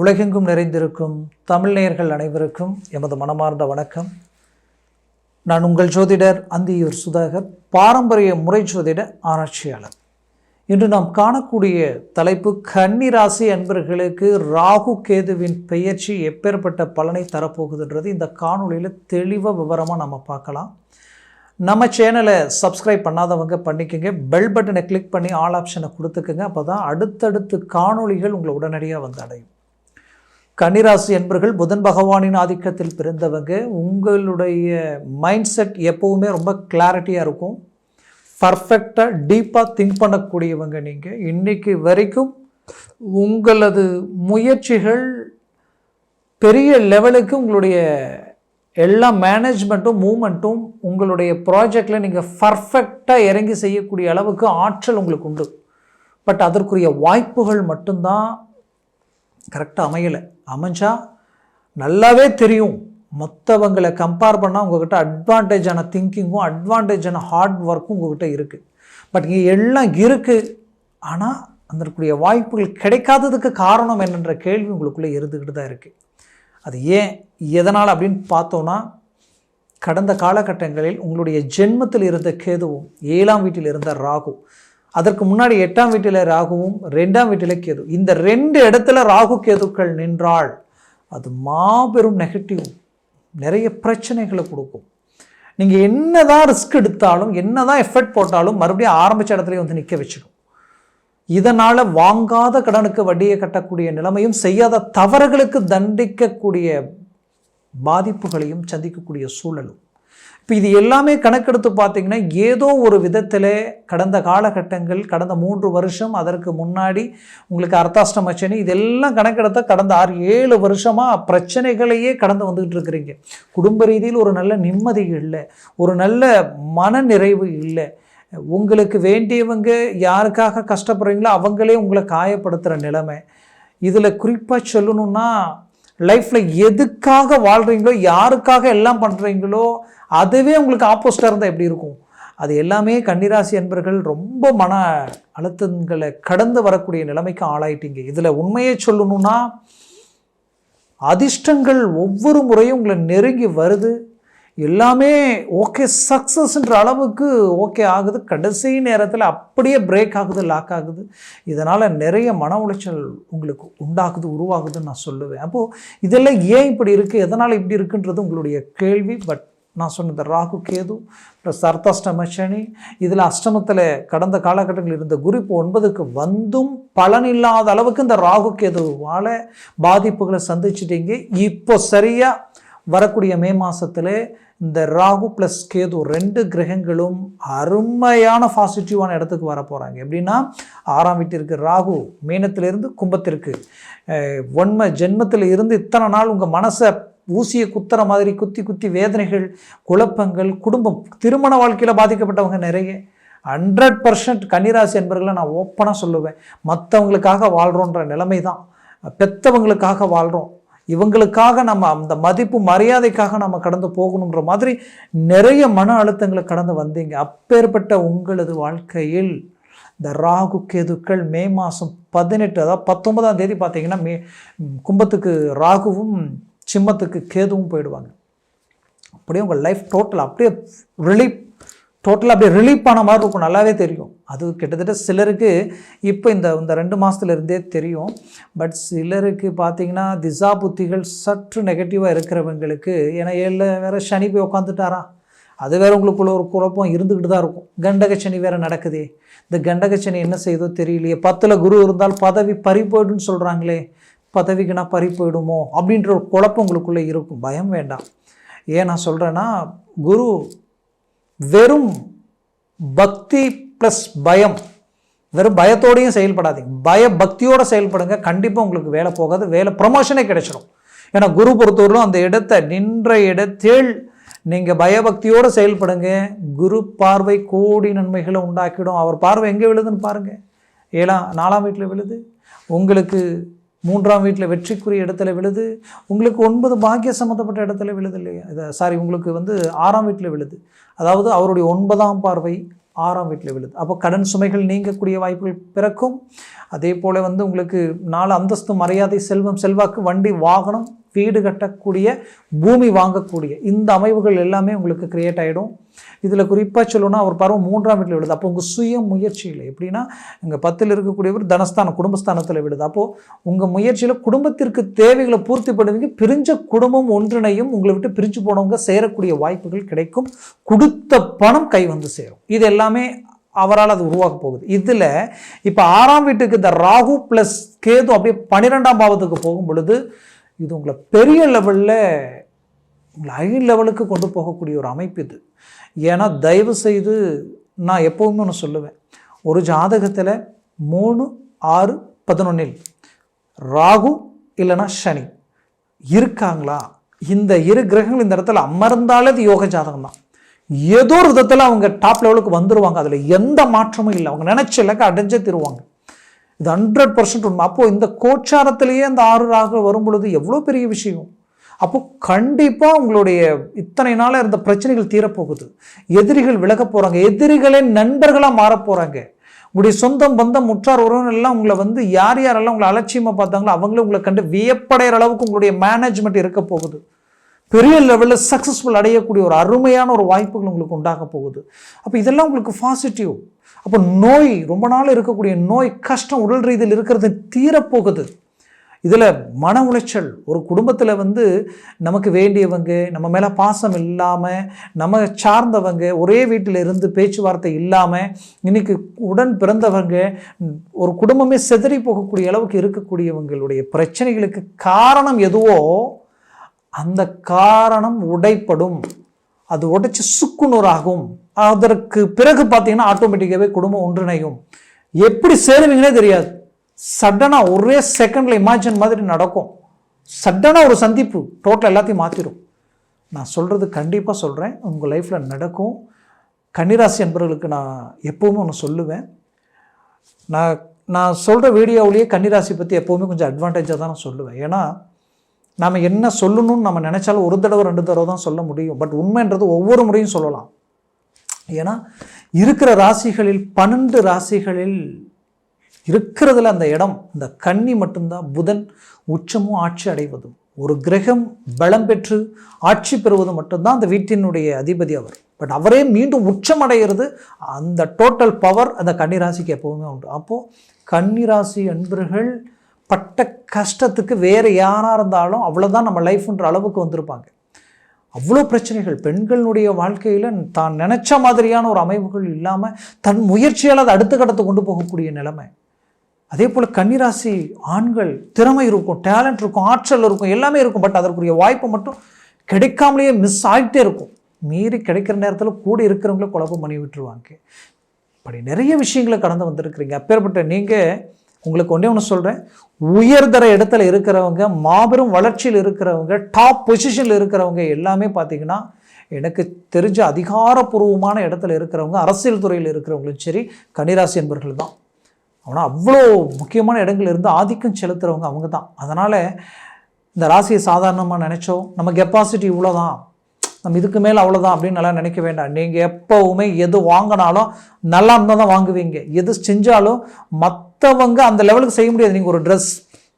உலகெங்கும் நிறைந்திருக்கும் தமிழ் நேயர்கள் அனைவருக்கும் எமது மனமார்ந்த வணக்கம். நான் உங்கள் ஜோதிடர் அந்தியூர் சுதாகர் பாரம்பரிய முறை ஜோதிட ஆராய்ச்சியாளர். இன்று நாம் காணக்கூடிய தலைப்பு கன்னி ராசி அன்பர்களுக்கு ராகு கேதுவின் பெயர்ச்சி எப்பேற்பட்ட பலனை தரப்போகுதுன்றது இந்த காணொளியில் தெளிவாக விவரமாக நம்ம பார்க்கலாம். நம்ம சேனலை சப்ஸ்கிரைப் பண்ணாதவங்க பண்ணிக்கோங்க. பெல் பட்டனை கிளிக் பண்ணி ஆல் ஆப்ஷனை கொடுத்துக்கோங்க. அப்போ தான் அடுத்தடுத்து காணொளிகள் உங்களை உடனடியாக வந்து அடையும். கன்னிராசி என்பர்கள் புதன் பகவானின் ஆதிக்கத்தில் பிறந்தவங்க உங்களுடைய மைண்ட் செட் எப்போவுமே ரொம்ப கிளாரிட்டியாக இருக்கும். பர்ஃபெக்டாக டீப்பாக திங்க் பண்ணக்கூடியவங்க நீங்கள் இன்றைக்கு வரைக்கும் உங்களது முயற்சிகள் பெரிய லெவலுக்கு உங்களுடைய எல்லா மேனேஜ்மெண்ட்டும் மூமெண்ட்டும் உங்களுடைய ப்ராஜெக்டில் நீங்கள் பர்ஃபெக்டாக இறங்கி செய்யக்கூடிய அளவுக்கு ஆற்றல் உங்களுக்கு உண்டு. பட் அதற்குரிய வாய்ப்புகள் மட்டும்தான் கரெக்டாக அமையலை. அமைஞ்சால் நல்லாவே தெரியும். மற்றவங்களை கம்பேர் பண்ணால் உங்ககிட்ட அட்வான்டேஜான திங்கிங்கும் அட்வான்டேஜான ஹார்ட் ஒர்க்கும் உங்ககிட்ட இருக்குது பட் இங்கே எல்லாம் இருக்குது ஆனால் அதற்குரிய வாய்ப்புகள் கிடைக்காததுக்கு காரணம் என்னன்ற கேள்வி உங்களுக்குள்ளே இருந்துக்கிட்டு தான் இருக்குது அது ஏன் எதனால் அப்படின்னு பார்த்தோன்னா கடந்த காலகட்டங்களில் உங்களுடைய ஜென்மத்தில் இருந்த கேதுவும் ஏழாம் வீட்டில் இருந்த ராகு அதற்கு முன்னாடி எட்டாம் வீட்டில் ராகுவும் ரெண்டாம் வீட்டில் கேது. இந்த ரெண்டு இடத்துல ராகு கேதுக்கள் நின்றால் அது மாபெரும் நெகட்டிவ் நிறைய பிரச்சனைகளை கொடுக்கும். நீங்கள் என்னதான் ரிஸ்க் எடுத்தாலும் என்னதான் எஃபர்ட் போட்டாலும் மறுபடியும் ஆரம்பித்த இடத்துலையும் வந்து நிற்க வச்சுக்கும் இதனால் வாங்காத கடனுக்கு வட்டியை கட்டக்கூடிய நிலைமையும் செய்யாத தவறுகளுக்கு தண்டிக்கக்கூடிய பாதிப்புகளையும் சந்திக்கக்கூடிய சூழலும். இப்போ இது எல்லாமே கணக்கெடுத்து பார்த்திங்கன்னா ஏதோ ஒரு விதத்தில் கடந்த காலகட்டங்கள் கடந்த மூன்று வருஷம் அதற்கு முன்னாடி உங்களுக்கு அர்த்தாஷ்டம சனி இதெல்லாம் கணக்கெடுத்த கடந்த ஆறு ஏழு வருஷமாக பிரச்சனைகளையே கடந்து வந்துகிட்டு இருக்கிறீங்க. குடும்ப ரீதியில் ஒரு நல்ல நிம்மதி இல்லை ஒரு நல்ல மன நிறைவு இல்லை. உங்களுக்கு வேண்டியவங்க யாருக்காக கஷ்டப்படுறீங்களோ அவங்களே உங்களை காயப்படுத்துகிற நிலைமை. இதில் குறிப்பாக சொல்லணுன்னா லைஃப்பில் எதுக்காக வாழ்கிறீங்களோ யாருக்காக எல்லாம் பண்ணுறீங்களோ அதுவே உங்களுக்கு ஆப்போசிட்டாக இருந்தால் எப்படி இருக்கும்? அது எல்லாமே கன்னிராசி அன்பர்கள் ரொம்ப மன அழுத்தங்களை கடந்து வரக்கூடிய நிலைமைக்கு ஆளாயிட்டீங்க. இதில் உண்மையை சொல்லணும்னா அதிர்ஷ்டங்கள் ஒவ்வொரு முறையும் உங்களை நெருங்கி வருது. எல்லாமே ஓகே சக்ஸஸ்ன்ற அளவுக்கு ஓகே ஆகுது. கடைசி நேரத்தில் அப்படியே பிரேக் ஆகுது லாக் ஆகுது. இதனால் நிறைய மன உளைச்சல் உங்களுக்கு உண்டாகுது உருவாகுதுன்னு நான் சொல்லுவேன். அப்போது இதெல்லாம் ஏன் இப்படி இருக்குது எதனால் இப்படி இருக்குன்றது உங்களுடைய கேள்வி. பட் நான் சொன்னது ராகு கேது ப்ளஸ் அர்த்தாஷ்டம சனி. இதில் அஷ்டமத்தில் கடந்த காலகட்டங்களில் இருந்த குரு இப்போ ஒன்பதுக்கு வந்தும் பலன் இல்லாத அளவுக்கு இந்த ராகு கேதுவால் பாதிப்புகளை சந்திச்சிட்டீங்க. இப்போ சரியாக வரக்கூடிய மே மாதத்தில் இந்த ராகு ப்ளஸ் கேது ரெண்டு கிரகங்களும் அருமையான பாசிட்டிவான இடத்துக்கு வர போகிறாங்க எப்படின்னா ஆறாம் வீட்டிற்கு ராகு மீனத்திலிருந்து கும்பத்திற்கு. ஒன்மை ஜென்மத்தில் இருந்து இத்தனை நாள் உங்கள் மனசை ஊசியை குத்துற மாதிரி குத்தி குத்தி வேதனைகள் குழப்பங்கள் குடும்பம் திருமண வாழ்க்கையில் பாதிக்கப்பட்டவங்க நிறைய. ஹண்ட்ரட் பர்சன்ட் கன்னிராசி என்பர்களை நான் ஓப்பனாக சொல்லுவேன். மற்றவங்களுக்காக வாழ்கிறோன்ற நிலைமை தான் பெற்றவங்களுக்காக வாழ்கிறோம் இவங்களுக்காக நம்ம அந்த மதிப்பு மரியாதைக்காக நம்ம கடந்து போகணுன்ற மாதிரி நிறைய மன அழுத்தங்களை கடந்து வந்தீங்க. அப்பேற்பட்ட உங்களது வாழ்க்கையில் இந்த ராகு கேதுக்கள் மே மாதம் பதினெட்டு அதாவது பத்தொன்பதாம் தேதி பார்த்தீங்கன்னா மே கும்பத்துக்கு ராகுவும் சிம்மத்துக்கு கேதுவும் போயிடுவாங்க. அப்படியே உங்கள் லைஃப் டோட்டல் அப்படியே ரிலீஃப் டோட்டலாக அப்படியே ரிலீஃப் ஆன மாதிரி இருக்கும். நல்லாவே தெரியும். அது கிட்டத்தட்ட சிலருக்கு இப்போ இந்த இந்த ரெண்டு மாதத்துலேருந்தே தெரியும். பட் சிலருக்கு பார்த்தீங்கன்னா திசா புத்திகள் சற்று நெகட்டிவாக இருக்கிறவங்களுக்கு ஏன்னா ஏழில் வேறு சனி போய் உட்காந்துட்டாரா அது வேறு உங்களுக்குள்ள ஒரு குழப்பம் இருந்துக்கிட்டு தான் இருக்கும். கண்டக சனி வேறு நடக்குதே. இந்த கண்டக சனி என்ன செய்யுதோ தெரியலையே. பத்தில் குரு இருந்தால் பதவி பறி போய்டுன்னு சொல்கிறாங்களே பதவிக்குனா பறி போயிடுமோ அப்படின்ற ஒரு குழப்பம் உங்களுக்குள்ளே இருக்கும். பயம் வேண்டாம். ஏன் நான் சொல்கிறேன்னா குரு வெறும் பக்தி ப்ளஸ் பயம். வெறும் பயத்தோடையும் செயல்படாதீங்க. பய பக்தியோடு செயல்படுங்க. கண்டிப்பாக உங்களுக்கு வேலை போகாது. வேலை ப்ரொமோஷனே கிடைச்சிடும் ஏன்னா குரு பொறுத்தவரையிலும் அந்த இடத்தை நின்ற இடத்தில் நீங்கள் பயபக்தியோடு செயல்படுங்க. குரு பார்வை கோடி நன்மைகளை உண்டாக்கிடும். அவர் பார்வை எங்கே விழுதுன்னு பாருங்கள் ஏழாம் நாலாம் வீட்டில் விழுது. உங்களுக்கு மூன்றாம் வீட்டில் வெற்றிக்குரிய இடத்துல விழுது. உங்களுக்கு ஒன்பது பாக்கிய சம்மந்தப்பட்ட இடத்துல விழுது இல்லையா? இது சாரி உங்களுக்கு வந்து ஆறாம் வீட்டில் விழுது. அதாவது அவருடைய ஒன்பதாம் பார்வை ஆறாம் வீட்டில் விழுது. அப்போ கடன் சுமைகள் நீங்கக்கூடிய வாய்ப்புகள் பிறக்கும். அதே போல் வந்து உங்களுக்கு நாலு அந்தஸ்து மரியாதை செல்வம் செல்வாக்கு வண்டி வாகனம் வீடு கட்டக்கூடிய பூமி வாங்கக்கூடிய இந்த அமைவுகள் எல்லாமே உங்களுக்கு கிரியேட் ஆகிடும் இதில் குறிப்பாக சொல்லணும்னா அவர் பருவம் மூன்றாம் வீட்டில் விழுது. அப்போ உங்கள் சுய முயற்சியில் எப்படின்னா இங்கே பத்தில் இருக்கக்கூடியவர் தனஸ்தானம் குடும்பஸ்தானத்தில் விழுது. அப்போது உங்கள் முயற்சியில் குடும்பத்திற்கு தேவைகளை பூர்த்தி பண்ணுவீங்க. பிரிஞ்ச குடும்பம் ஒன்றிணையும் உங்களை விட்டு பிரிஞ்சு போனவங்க சேரக்கூடிய வாய்ப்புகள் கிடைக்கும். கொடுத்த பணம் கை வந்து சேரும். இது எல்லாமே அவரால் அது உருவாக போகுது. இதில் இப்போ ஆறாம் வீட்டுக்கு இந்த ராகு ப்ளஸ் கேது அப்படியே பன்னிரெண்டாம் பாவத்துக்கு போகும் பொழுது இது உங்களை பெரிய லெவலில் உங்களை ஹை லெவலுக்கு கொண்டு போகக்கூடிய ஒரு அமைப்பு இது. ஏன்னா தயவு செய்து நான் எப்போவுமே ஒன்று சொல்லுவேன். ஒரு ஜாதகத்தில் மூணு ஆறு பதினொன்னில் ராகு இல்லைன்னா சனி இருக்காங்களா? இந்த இரு கிரகங்கள் இந்த இடத்துல அமர்ந்தாலே அது யோக ஜாதகம் தான். ஏதோ ஒரு விதத்தில் அவங்க டாப் லெவலுக்கு வந்துடுவாங்க அதில் எந்த மாற்றமும் இல்லை. அவங்க நினச்ச இலக்கை அடைஞ்சே தருவாங்க. இது ஹண்ட்ரட் பர்சன்ட் உண்மை. அப்போது இந்த கோச்சாரத்திலேயே அந்த ஆறு ராக வரும் பொழுது எவ்வளோ பெரிய விஷயம்? அப்போது கண்டிப்பாக உங்களுடைய இத்தனை நாளாக இருந்த பிரச்சனைகள் தீரப்போகுது. எதிரிகள் விலக போகிறாங்க எதிரிகளே நண்பர்களாக மாறப் போகிறாங்க உங்களுடைய சொந்தம் பந்தம் முற்றார் உறவினர் எல்லாம் உங்களை வந்து யார் யாரெல்லாம் உங்களை அலட்சியமாக பார்த்தாங்களோ அவங்களும் உங்களை கண்டு வியப்படைகிற அளவுக்கு உங்களுடைய மேனேஜ்மெண்ட் இருக்க போகுது. பெரிய லெவலில் சக்ஸஸ்ஃபுல் அடையக்கூடிய ஒரு அருமையான ஒரு வாய்ப்புகள் உங்களுக்கு உண்டாக போகுது. அப்போ இதெல்லாம் உங்களுக்கு பாசிட்டிவ் அப்போ நோய் ரொம்ப நாள் இருக்கக்கூடிய நோய் கஷ்டம் உடல் ரீதியில் இருக்கிறது தீரப்போகுது. இதில் மன உளைச்சல் ஒரு குடும்பத்தில் வந்து நமக்கு வேண்டியவங்க நம்ம மேலே பாசம் இல்லாமல் நம்ம சார்ந்தவங்க ஒரே வீட்டில் இருந்து பேச்சுவார்த்தை இல்லாமல் இன்னைக்கு உடன் பிறந்தவங்க ஒரு குடும்பமே செதறி போகக்கூடிய அளவுக்கு இருக்கக்கூடியவங்களுடைய பிரச்சனைகளுக்கு காரணம் எதுவோ அந்த காரணம் உடைப்படும். அது உடைச்சி சுக்குநூறாகும். அதற்கு பிறகு பார்த்தீங்கன்னா ஆட்டோமேட்டிக்காகவே குடும்பம் ஒன்றிணையும். எப்படி சேருவீங்கன்னே தெரியாது. சடனாக ஒரே செகண்டில் இமேஜின் மாதிரி நடக்கும். சடனாக ஒரு சந்திப்பு டோட்டல் எல்லாத்தையும் மாற்றிடும் நான் சொல்கிறது கண்டிப்பாக சொல்கிறேன் உங்கள் லைஃப்பில் நடக்கும். கன்னிராசி என்பவர்களுக்கு நான் எப்போவுமே ஒன்று சொல்லுவேன். நான் நான் சொல்கிற வீடியோவிலேயே கன்னிராசி பற்றி எப்போவுமே கொஞ்சம் அட்வான்டேஜாக தான் நான் சொல்லுவேன். ஏன்னா நாம் என்ன சொல்லணும்னு நம்ம நினச்சாலும் ஒரு தடவை ரெண்டு தடவை தான் சொல்ல முடியும். பட் உண்மைன்றது ஒவ்வொரு முறையும் சொல்லலாம். ஏன்னா இருக்கிற ராசிகளில் பன்னெண்டு ராசிகளில் இருக்கிறதுல அந்த இடம் இந்த கன்னி மட்டும்தான். புதன் உச்சமும் ஆட்சி அடைவதும். ஒரு கிரகம் பலம் பெற்று ஆட்சி பெறுவது மட்டும்தான் அந்த வீட்டினுடைய அதிபதி அவர். பட் அவரே மீண்டும் உச்சம் அடைகிறது. அந்த டோட்டல் பவர் அந்த கன்னிராசிக்கு எப்போவுமே உண்டு. அப்போது கன்னிராசி அன்பர்கள் பட்ட கஷ்டத்துக்கு வேறு யாராக இருந்தாலும் அவ்வளோதான் நம்ம லைஃப்ன்ற அளவுக்கு வந்திருப்பாங்க. அவ்வளோ பிரச்சனைகள். பெண்களுடைய வாழ்க்கையில் தான் நினச்ச மாதிரியான ஒரு அமைப்புகள் இல்லாமல் தன் முயற்சியால் அதை அடுத்த கட்டத்தை கொண்டு போகக்கூடிய நிலைமை. அதே போல் கன்னிராசி ஆண்கள் திறமை இருக்கும் டேலண்ட் இருக்கும் ஆற்றல் இருக்கும் எல்லாமே இருக்கும். பட் அதற்குரிய வாய்ப்பு மட்டும் கிடைக்காமலேயே மிஸ் ஆகிட்டே இருக்கும். மீறி கிடைக்கிற நேரத்தில் கூட இருக்கிறவங்கள குழப்பம் பண்ணி விட்டுருவாங்க. இப்படி நிறைய விஷயங்களை கடந்து வந்திருக்கிறீங்க. அப்பேற்பட்ட நீங்கள் உங்களுக்கு ஒன்றே ஒன்று சொல்கிறேன் உயர்தர இடத்துல இருக்கிறவங்க மாபெரும் வளர்ச்சியில் இருக்கிறவங்க டாப் பொசிஷனில் இருக்கிறவங்க எல்லாமே பார்த்திங்கன்னா எனக்கு தெரிஞ்ச அதிகாரப்பூர்வமான இடத்துல இருக்கிறவங்க அரசியல் துறையில் இருக்கிறவங்களும் சரி கன்னிராசி என்பர்கள் தான். ஆனால் அவ்வளோ முக்கியமான இடங்கள் இருந்து ஆதிக்கம் செலுத்துகிறவங்க அவங்க தான். அதனால் இந்த ராசியை சாதாரணமாக நினச்சோம் நம்ம கெப்பாசிட்டி இவ்வளோ தான் நம்ம இதுக்கு மேலே அவ்வளோதான் அப்படின்னு நல்லா நினைக்க வேண்டாம். நீங்கள் எப்போவுமே எது வாங்கினாலும் நல்லா இருந்தால் தான் வாங்குவீங்க. எது செஞ்சாலும் மற்றவங்க அந்த லெவலுக்கு செய்ய முடியாது. நீங்கள் ஒரு ட்ரெஸ்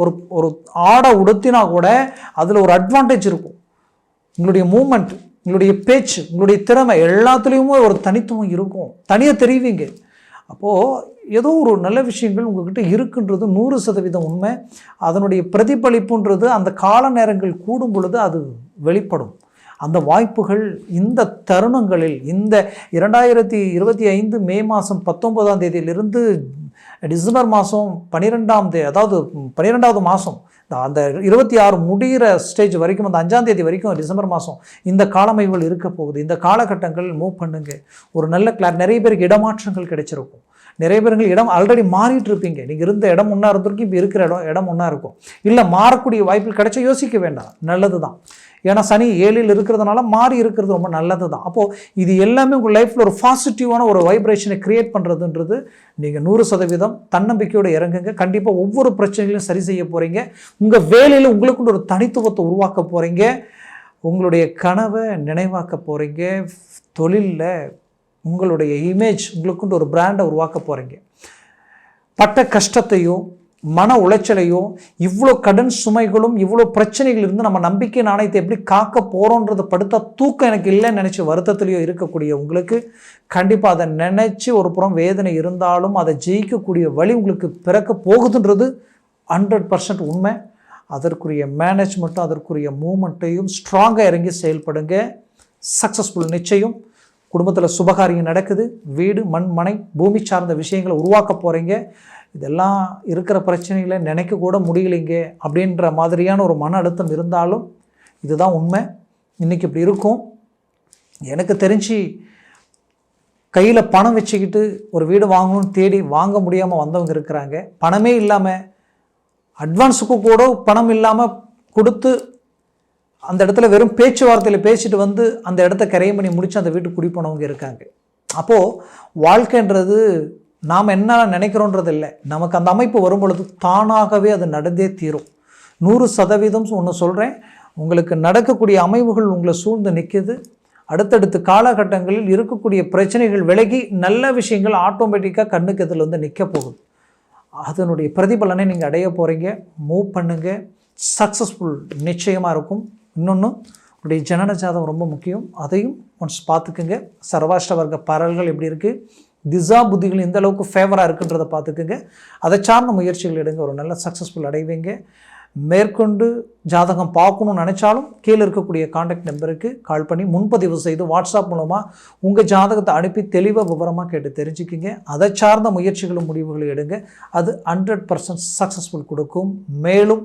ஒரு ஒரு ஆடை உடுத்தினா கூட அதில் ஒரு அட்வான்டேஜ் இருக்கும். உங்களுடைய மூமெண்ட் உங்களுடைய பேச்சு உங்களுடைய திறமை எல்லாத்துலேயுமே ஒரு தனித்துவம் இருக்கும். தனியாக தெரிவிங்க. அப்போது ஏதோ ஒரு நல்ல விஷயங்கள் உங்ககிட்ட இருக்குன்றது நூறு சதவீதம் உண்மை. அதனுடைய பிரதிபலிப்புன்றது அந்த கால நேரங்கள் கூடும் பொழுது அது வெளிப்படும். அந்த வாய்ப்புகள் இந்த தருணங்களில் இந்த இரண்டாயிரத்தி இருபத்தி ஐந்து மே மாதம் பத்தொன்பதாம் தேதியிலிருந்து டிசம்பர் மாதம் பன்னிரெண்டாம் தேதி அதாவது பன்னிரெண்டாவது மாதம் அந்த இருபத்தி ஆறு முடிகிற ஸ்டேஜ் வரைக்கும் அந்த அஞ்சாம் தேதி வரைக்கும் டிசம்பர் மாதம் இந்த காலமைவுகள் இருக்க போகுது. இந்த காலகட்டங்கள் மூவ் பண்ணுங்க. ஒரு நல்ல கிளார் நிறைய பேருக்கு இடமாற்றங்கள் கிடைச்சிருக்கும். நிறைய பேருங்கள் இடம் ஆல்ரெடி மாறிட்டு இருப்பீங்க நீங்கள் இருந்த இடம் ஒன்றா இருந்திருக்கும் இப்போ இருக்கிற இடம் இடம் ஒன்றா இருக்கும். இல்லை மாறக்கூடிய வாய்ப்பு கிடைச்சா யோசிக்க வேண்டாம். நல்லது தான் ஏன்னா சனி ஏழில் இருக்கிறதுனால மாறி இருக்கிறது ரொம்ப நல்லது தான் அப்போது இது எல்லாமே உங்கள் லைஃப்பில் ஒரு பாசிட்டிவான ஒரு வைப்ரேஷனை க்ரியேட் பண்ணுறதுன்றது நீங்கள் நூறு சதவீதம் தன்னம்பிக்கையோடு இறங்குங்க. கண்டிப்பாக ஒவ்வொரு பிரச்சனைகளையும் சரி செய்ய போகிறீங்க உங்கள் வேலையில் உங்களுக்குள்ள ஒரு தனித்துவத்தை உருவாக்க போகிறீங்க உங்களுடைய கனவை நினைவாக்க போகிறீங்க தொழிலில் உங்களுடைய இமேஜ் உங்களுக்குண்டு ஒரு பிராண்டை உருவாக்க போகிறீங்க பட்ட கஷ்டத்தையும் மன உளைச்சலையும் இவ்வளோ கடன் சுமைகளும் இவ்வளோ பிரச்சனைகள் இருந்து நம்ம நம்பிக்கை நாணயத்தை எப்படி காக்க போகிறோன்றத படுத்த தூக்கம் எனக்கு இல்லைன்னு நினச்சி வருத்தத்துலேயோ இருக்கக்கூடிய உங்களுக்கு கண்டிப்பாக அதை நினச்சி ஒரு புறம் வேதனை இருந்தாலும் அதை ஜெயிக்கக்கூடிய வழி உங்களுக்கு பிறக்க போகுதுன்றது ஹண்ட்ரட் பர்சன்ட் உண்மை. அதற்குரிய மேனேஜ்மெண்ட்டும் அதற்குரிய மூமெண்ட்டையும் ஸ்ட்ராங்காக இறங்கி செயல்படுங்க. சக்ஸஸ்ஃபுல் நிச்சயம். குடும்பத்தில் சுபகாரியம் நடக்குது வீடு மண் மனை பூமி சார்ந்த விஷயங்களை உருவாக்க போகிறீங்க இதெல்லாம் இருக்கிற பிரச்சனைகளை நினைக்க கூட முடியலைங்க அப்படின்ற மாதிரியான ஒரு மன அழுத்தம் இருந்தாலும் இதுதான் உண்மை. இன்றைக்கி இப்படி இருக்கும். எனக்கு தெரிஞ்சு கையில் பணம் வச்சுக்கிட்டு ஒரு வீடு வாங்கணும்னு தேடி வாங்க முடியாமல் வந்தவங்க இருக்கிறாங்க. பணமே இல்லாமல் அட்வான்ஸுக்கு கூட பணம் இல்லாமல் கொடுத்து அந்த இடத்துல வெறும் பேச்சுவார்த்தையில் பேசிட்டு வந்து அந்த இடத்த கரையம் பண்ணி முடித்து அந்த வீட்டுக்கு குடி போனவங்க இருக்காங்க. அப்போது வாழ்க்கைன்றது நாம் என்ன நினைக்கிறோன்றது இல்லை. நமக்கு அந்த அமைப்பு வரும் பொழுது தானாகவே அது நடந்தே தீரும். நூறு சதவீதம் ஒன்று சொல்கிறேன் உங்களுக்கு நடக்கக்கூடிய அமைவுகள் உங்களை சூழ்ந்து நிற்கிது அடுத்தடுத்த காலகட்டங்களில் இருக்கக்கூடிய பிரச்சனைகள் விலகி நல்ல விஷயங்கள் ஆட்டோமேட்டிக்காக கண்ணுக்கு இதில் வந்து நிற்க போகுது. அதனுடைய பிரதிபலனை நீங்கள் அடைய போகிறீங்க மூவ் பண்ணுங்கள் சக்ஸஸ்ஃபுல் நிச்சயமாக இருக்கும். இன்னொன்று உங்களுடைய ஜனன ஜாதகம் ரொம்ப முக்கியம். அதையும் ஒன்ஸ் பார்த்துக்குங்க. சர்வாஷ்ட வர்க்க பரல்கள் எப்படி இருக்குது திசா புத்திகள் எந்த அளவுக்கு ஃபேவராக இருக்குன்றதை பார்த்துக்குங்க. அதை சார்ந்த முயற்சிகள் எடுங்க. ஒரு நல்ல சக்ஸஸ்ஃபுல் அடைவீங்க. மேற்கொண்டு ஜாதகம் பார்க்கணும்னு நினச்சாலும் கீழே இருக்கக்கூடிய காண்டாக்ட் நம்பருக்கு கால் பண்ணி முன்பதிவு செய்து வாட்ஸ்அப் மூலமாக உங்கள் ஜாதகத்தை அனுப்பி தெளிவாக விவரமாக கேட்டு தெரிஞ்சுக்கிங்க. அதை சார்ந்த முயற்சிகளும் முடிவுகளும் எடுங்க. அது ஹண்ட்ரட் பர்சன்ட் சக்ஸஸ்ஃபுல் கொடுக்கும். மேலும்